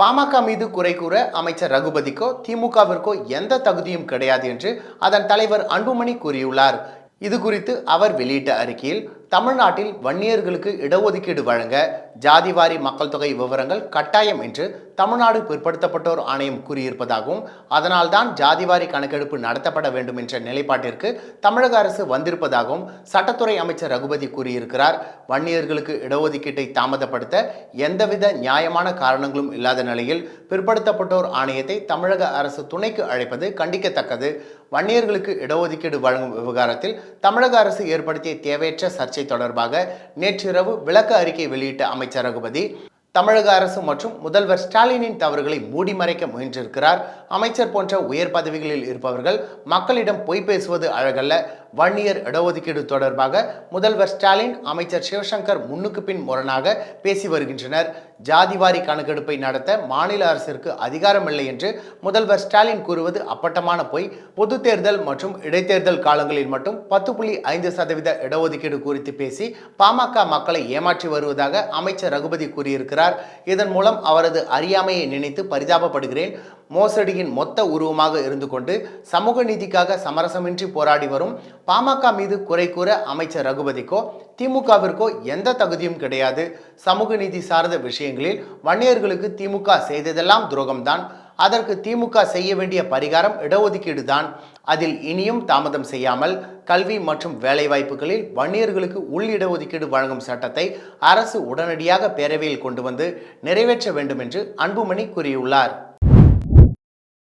பாமக மீது குறை கூற அமைச்சர் ரகுபதிக்கோ திமுகவிற்கோ எந்த தகுதியும் கிடையாது என்று அதன் தலைவர் அன்புமணி கூறியுள்ளார். இது குறித்து அவர் வெளியிட்ட அறிக்கையில் தமிழ்நாட்டில் வன்னியர்களுக்கு இடஒதுக்கீடு வழங்க ஜாதிவாரி மக்கள் தொகை விவரங்கள் கட்டாயம் என்று தமிழ்நாடு பிற்படுத்தப்பட்டோர் ஆணையம் கூறியிருப்பதாகவும் அதனால்தான் ஜாதிவாரி கணக்கெடுப்பு நடத்தப்பட வேண்டும் என்ற நிலைப்பாட்டிற்கு தமிழக அரசு வந்திருப்பதாகவும் சட்டத்துறை அமைச்சர் ரகுபதி கூறியிருக்கிறார். வன்னியர்களுக்கு இடஒதுக்கீட்டை தாமதப்படுத்த எந்தவித நியாயமான காரணங்களும் இல்லாத நிலையில் பிற்படுத்தப்பட்டோர் ஆணையத்தை தமிழக அரசு துணைக்கு அழைப்பது கண்டிக்கத்தக்கது. வன்னியர்களுக்கு இடஒதுக்கீடு வழங்கும் விவகாரத்தில் தமிழக அரசு ஏற்படுத்திய தேவையற்ற சர்ச்சை தொடர்பாக நேற்றிரவு விளக்க அறிக்கை வெளியிட்ட அமைச்சர் ரகுபதி தமிழக அரசு மற்றும் முதல்வர் ஸ்டாலினின் தவறுகளை மூடி மறைக்க முயன்றிருக்கிறார். அமைச்சர் போன்ற உயர் பதவிகளில் இருப்பவர்கள் மக்களிடம் பொய் பேசுவது அழகல்ல. வன்னியர் இடஒதுக்கீடு தொடர்பாக முதல்வர் ஸ்டாலின் அமைச்சர் சிவசங்கர் முன்னுக்கு பின் முரணாக பேசி வருகின்றனர். ஜாதிவாரி கணக்கெடுப்பை நடத்த மாநில அரசிற்கு அதிகாரமில்லை என்று முதல்வர் ஸ்டாலின் கூறுவது அப்பட்டமான பொய். பொது தேர்தல் மற்றும் இடைத்தேர்தல் காலங்களில் மட்டும் பத்து புள்ளி ஐந்து சதவீத இடஒதுக்கீடு குறித்து பேசி பாமக மக்களை ஏமாற்றி வருவதாக அமைச்சர் ரகுபதி கூறியிருக்கிறார். இதன் மூலம் அவரது அறியாமையை நினைத்து பரிதாபப்படுகிறேன். மோசடியின் மொத்த உருவமாக இருந்து கொண்டு சமூக நீதிக்காக சமரசமின்றி போராடி வரும் பாமக மீது குறை கூற அமைச்சர் ரகுபதிக்கோ திமுகவிற்கோ எந்த தகுதியும் கிடையாது. சமூக நீதி சார்ந்த விஷயங்களில் வன்னியர்களுக்கு திமுக செய்ததெல்லாம் துரோகம்தான். அதற்கு திமுக செய்ய வேண்டிய பரிகாரம் இடஒதுக்கீடு தான் அதில் இனியும் தாமதம் செய்யாமல் கல்வி மற்றும் வேலைவாய்ப்புகளில் வன்னியர்களுக்கு உள் இடஒதுக்கீடு வழங்கும் சட்டத்தை அரசு உடனடியாக பேரவையில் கொண்டு வந்து நிறைவேற்ற வேண்டும் என்று அன்புமணி கூறியுள்ளார்.